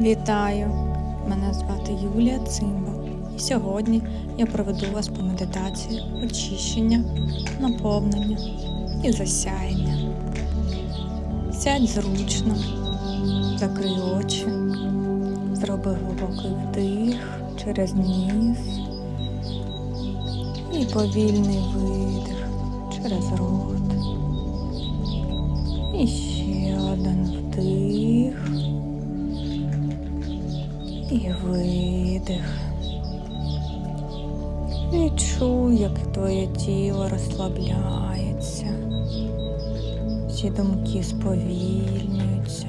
Вітаю! Мене звати Юлія Цимба. І сьогодні я проведу вас по медитації очищення, наповнення і засяяння. Сядь зручно, закрий очі, зроби глибокий вдих через ніс і повільний видих через рот. І ще І видих. Відчуй, як твоє тіло розслабляється. Всі думки сповільнюються.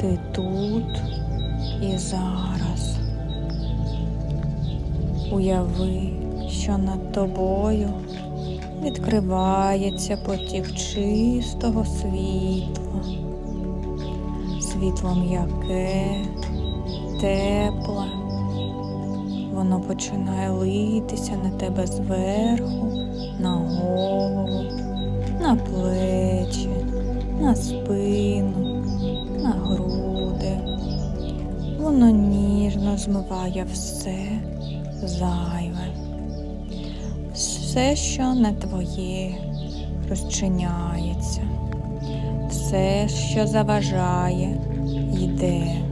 Ти тут і зараз. Уяви, що над тобою відкривається потік чистого світла. Світло м'яке, тепле. Воно починає литися на тебе зверху, на голову, на плечі, на спину, на груди. Воно ніжно змиває все зайве. Все, що не твоє, розчиняється. Все, що заважає, йде.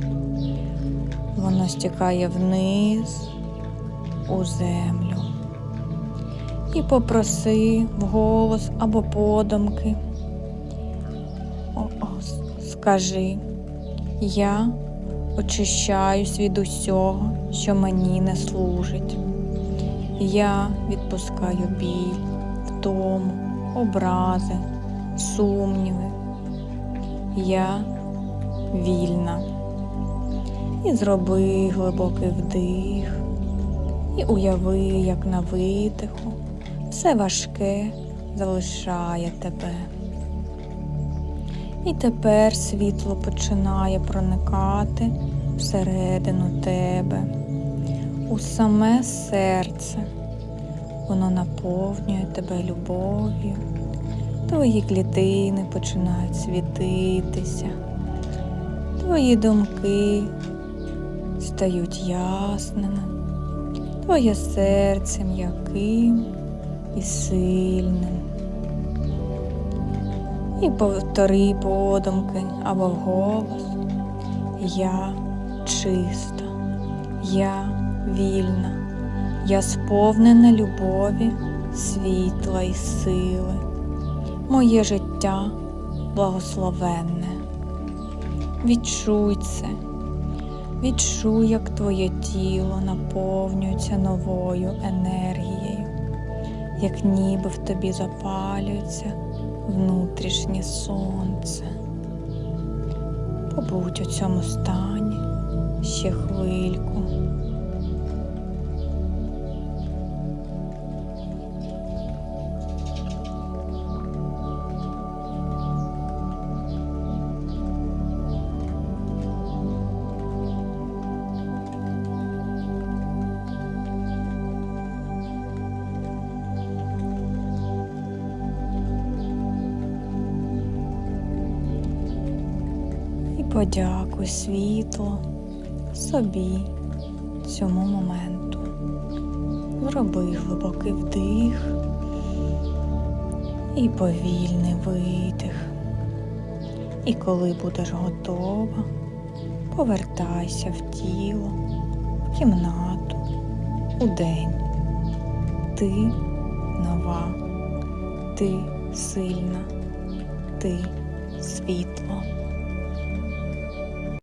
Воно стікає вниз у землю. І попроси вголос або подумки. О, Скажи, я очищаюсь від усього, що мені не служить. Я відпускаю біль, втому, образи, сумніви. Я вільна. І зроби глибокий вдих. І уяви, як на видиху все важке залишає тебе. І тепер світло починає проникати всередину тебе, у саме серце. Воно наповнює тебе любов'ю. Твої клітини починають світитися. Твої думки стають ясними, твоє серце м'яким і сильним. І повтори подумки або вголос. Я чиста, я вільна, я сповнена любові, світла і сили. Моє життя благословенне. Відчуй це. Відчуй, як твоє тіло наповнюється новою енергією, як ніби в тобі запалюється внутрішнє сонце. Побудь у цьому стані ще хвильку. Подякуй світло собі цьому моменту. Зроби глибокий вдих і повільний видих. І коли будеш готова, повертайся в тіло, в кімнату, у день. Ти нова, ти сильна, ти світло.